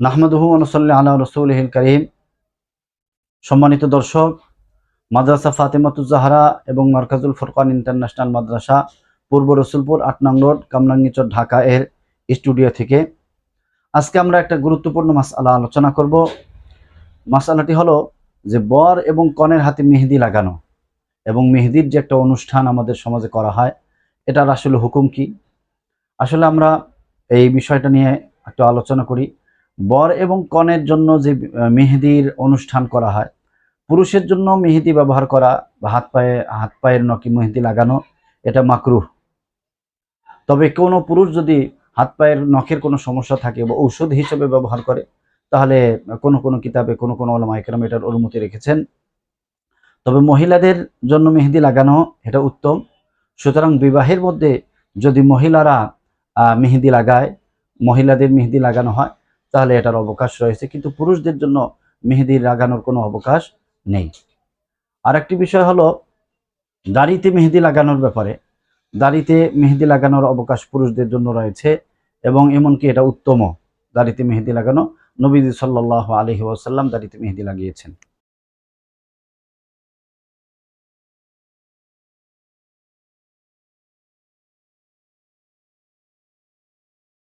নাহমাদুহু অনুসল্লি আলা রসুলহিল করিম। সম্মানিত দর্শক, মাদ্রাসা ফাতেমাতুজাহারা এবং মার্কাজুল ফুরকান ইন্টারন্যাশনাল মাদ্রাসা পূর্ব রসুলপুর, আট নং রোড, কামরাঙ্গিচর, ঢাকা এর স্টুডিও থেকে। আজকে আমরা একটা গুরুত্বপূর্ণ মাসআলা আলোচনা করব। মাসআলাটি হলো যে বর এবং কনের হাতে মেহেদি লাগানো এবং মেহেদির যে একটা অনুষ্ঠান আমাদের সমাজে করা হয়, এটার আসলে হুকুম কি? আসলে আমরা এই বিষয়টা নিয়ে একটু আলোচনা করি। বর এবং কনের জন্য যে মেহেদির অনুষ্ঠান করা হয়, পুরুষের জন্য মেহেদি ব্যবহার করা বা হাত পায়ে, হাত পায়ের নকি মেহেদি লাগানো, এটা মাকরুহ। তবে কোনো পুরুষ যদি হাত পায়ের নখের কোনো সমস্যা থাকে বা ঔষধ হিসেবে ব্যবহার করে, তাহলে কোনো কোনো কিতাবে, কোনো কোনো ওলামাইকরাম এটার অনুমতি রেখেছেন। তবে মহিলাদের জন্য মেহেদি লাগানো, এটা উত্তম। সুতরাং বিবাহের মধ্যে যদি মহিলারা মেহেদি লাগায়, মহিলাদের মেহেদি লাগানো হয় তাহলে এটার অবকাশ রয়েছে, কিন্তু পুরুষদের জন্য মেহেদি লাগানোর কোনো অবকাশ নেই। আর একটি বিষয় হলো, দাড়িতে মেহেদি লাগানোর ব্যাপারে, দাড়িতে মেহেদি লাগানোর অবকাশ পুরুষদের জন্য রয়েছে, এবং এমনকি এটা উত্তম দাড়িতে মেহেদি লাগানো। নবীজি সাল্লাহ আলহি ওয়াসাল্লাম দাড়িতে মেহেদি লাগিয়েছেন।